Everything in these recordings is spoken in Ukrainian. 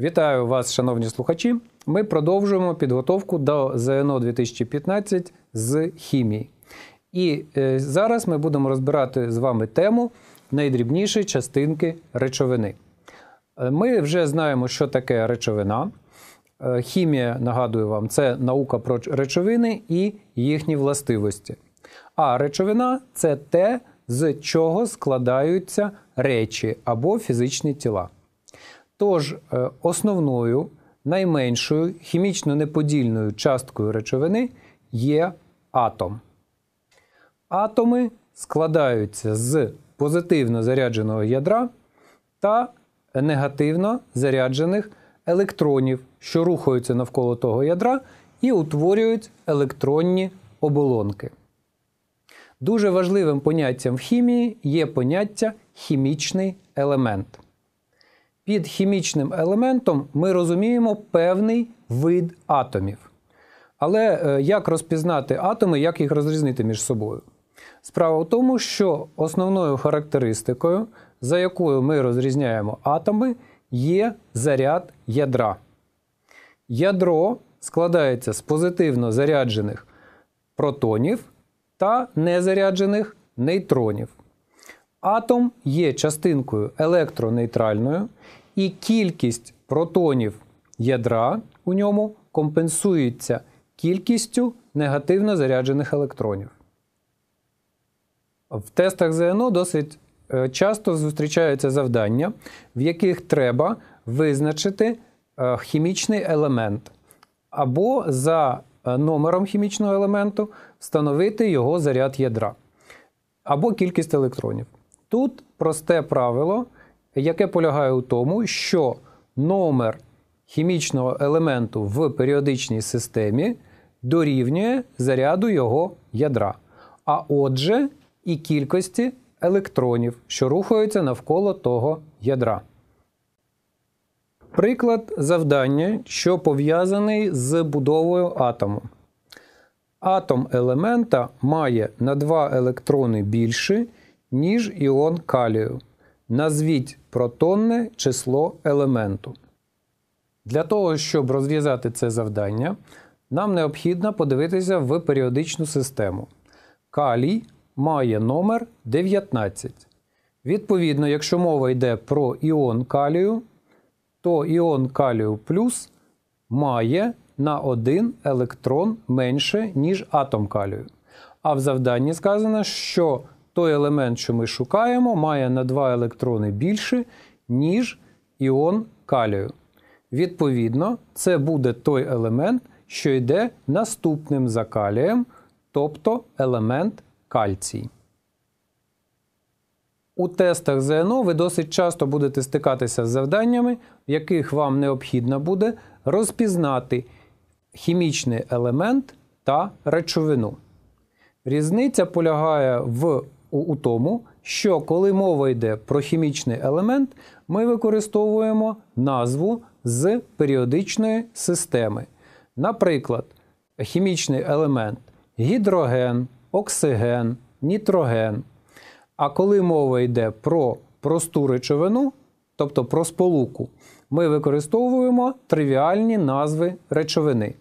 Вітаю вас, шановні слухачі. Ми продовжуємо підготовку до ЗНО 2015 з хімії. І е, зараз ми будемо розбирати з вами тему найдрібніші частинки речовини. Е, Ми вже знаємо, що таке речовина. Е, Хімія, нагадую вам, це наука про речовини і їхні властивості. А речовина це те, з чого складаються речі або фізичні тіла. Тож е, основною, найменшою хімічно неподільною часткою речовини є атом. Атоми складаються з позитивно зарядженого ядра та негативно заряджених електронів, що рухаються навколо того ядра і утворюють електронні оболонки. Дуже важливим поняттям в хімії є поняття хімічний елемент. Під хімічним елементом ми розуміємо певний вид атомів. Але е, як розпізнати атоми, як їх розрізнити між собою? Справа в тому, що основною характеристикою, за якою ми розрізняємо атоми, є заряд ядра. Ядро складається з позитивно заряджених протонів та незаряджених нейтронів. Атом є частинкою електронейтральною, і кількість протонів ядра у ньому компенсується кількістю негативно заряджених електронів. В тестах ЗНО досить е, часто зустрічаються завдання, в яких треба визначити е, хімічний елемент, або за е, номером хімічного елементу встановити його заряд ядра, або кількість електронів. Тут просте правило, яке полягає у тому, що номер хімічного елементу в періодичній системі дорівнює заряду його ядра. А отже, і кількості електронів, що рухаються навколо того ядра. Приклад завдання, що пов'язаний з будовою атому. Атом елемента має на 2 електрони більше, ніж іон калію. Назвіть протонне число елементу. Для того, щоб розв'язати це завдання, нам необхідно подивитися в періодичну систему. Калій має номер 19. Відповідно, якщо мова йде про іон калію, то іон калію плюс має на один електрон менше, ніж атом калію. А в завданні сказано, що той елемент, що ми шукаємо, має на 2 електрони більше, ніж іон калію. Відповідно, це буде той елемент, що йде наступним за калієм, тобто елемент кальцій. У тестах ЗНО ви досить часто будете стикатися з завданнями, в яких вам необхідно буде розпізнати хімічний елемент та речовину. Різниця полягає в, у, у тому, що коли мова йде про хімічний елемент, ми використовуємо назву з періодичної системи. Наприклад, хімічний елемент гідроген, оксиген, нітроген. А коли мова йде про просту речовину, тобто про сполуку, ми використовуємо тривіальні назви речовини.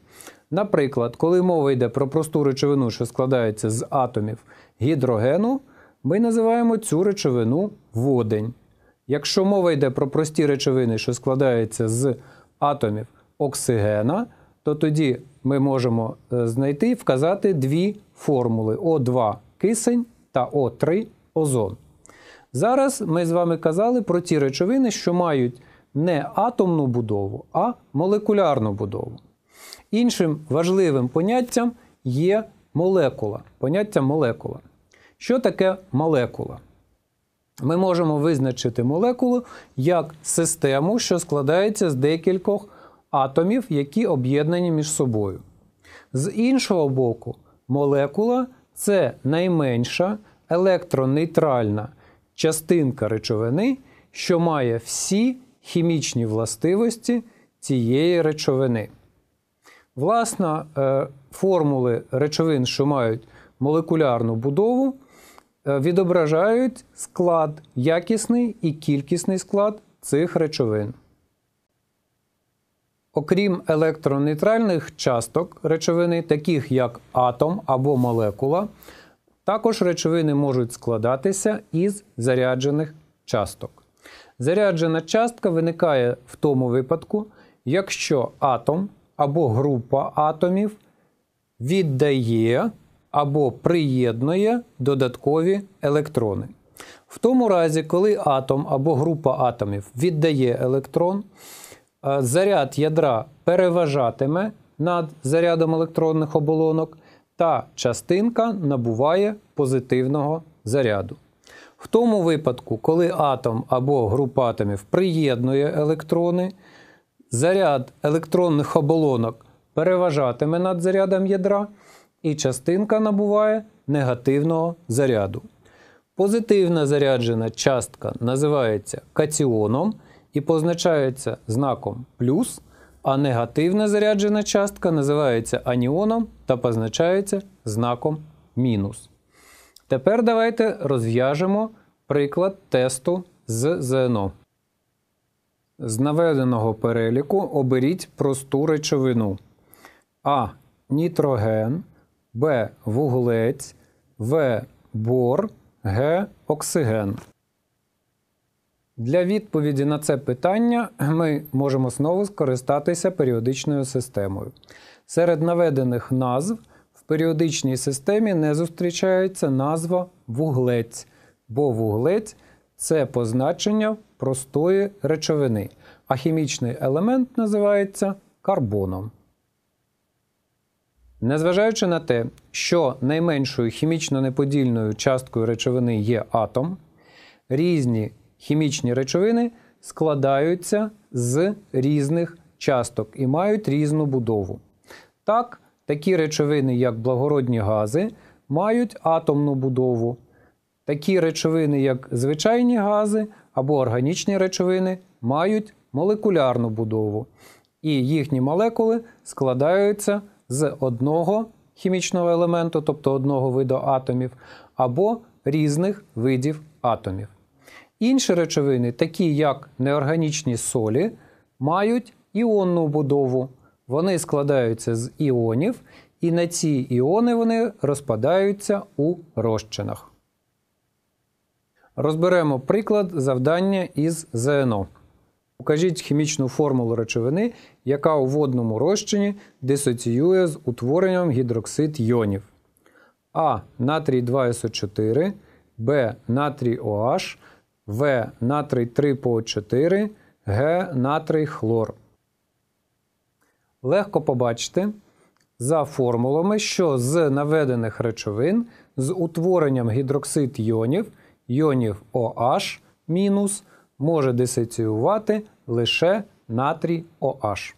Наприклад, коли мова йде про просту речовину, що складається з атомів гідрогену, ми називаємо цю речовину водень. Якщо мова йде про прості речовини, що складаються з атомів оксигена, то тоді ми можемо е, знайти і вказати дві формули О2 кисень та О3 озон. Зараз ми з вами казали про ті речовини, що мають не атомну будову, а молекулярну будову. Іншим важливим поняттям є молекула. Поняття молекула. Що таке молекула? Ми можемо визначити молекулу як систему, що складається з декількох атомів, які об'єднані між собою. З іншого боку, молекула це найменша електронейтральна частинка речовини, що має всі хімічні властивості цієї речовини. Власне, е, формули речовин, що мають молекулярну будову, відображають склад, якісний і кількісний склад цих речовин. Окрім електронейтральних часток речовини, таких як атом або молекула, також речовини можуть складатися із заряджених часток. Заряджена частка виникає в тому випадку, якщо атом або група атомів віддає або приєднує додаткові електрони. В тому разі, коли атом або група атомів віддає електрон, е, заряд ядра переважатиме над зарядом електронних оболонок, та частинка набуває позитивного заряду. В тому випадку, коли атом або група атомів приєднує електрони, заряд електронних оболонок переважатиме над зарядом ядра, і частинка набуває негативного заряду. Позитивна заряджена частка називається каціоном і позначається знаком плюс, а негативна заряджена частка називається аніоном та позначається знаком мінус. Тепер давайте розв'яжемо приклад тесту з ЗНО. З наведеного переліку оберіть просту речовину А. Нітроген, Б. Вуглець, В. Бор, Г. Оксиген. Для відповіді на це питання ми можемо знову скористатися періодичною системою. Серед наведених назв в періодичній системі не зустрічається назва вуглець, бо вуглець це позначення простої речовини, а хімічний елемент називається карбоном. Незважаючи на те, що найменшою хімічно неподільною часткою речовини є атом, різні хімічні речовини складаються з різних часток і мають різну будову. Так, такі речовини, як благородні гази, мають атомну будову. Такі речовини, як звичайні гази або органічні речовини, мають молекулярну будову. І їхні молекули складаються з одного хімічного елементу, тобто одного виду атомів, або різних видів атомів. Інші речовини, такі як неорганічні солі, мають іонну будову. Вони складаються з іонів, і на ці іони вони розпадаються у розчинах. Розберемо приклад завдання із ЗНО. Укажіть хімічну формулу речовини, яка у водному розчині дисоціює з утворенням гідроксид йонів. А. Натрій 2СО4, Б. Натрій OH, В. Натрій 3ПО4, Г. Натрій хлор. Легко побачити за формулами, що з наведених речовин з утворенням гідроксид йонів, йонів OH може дисоціювати лише натрій OH.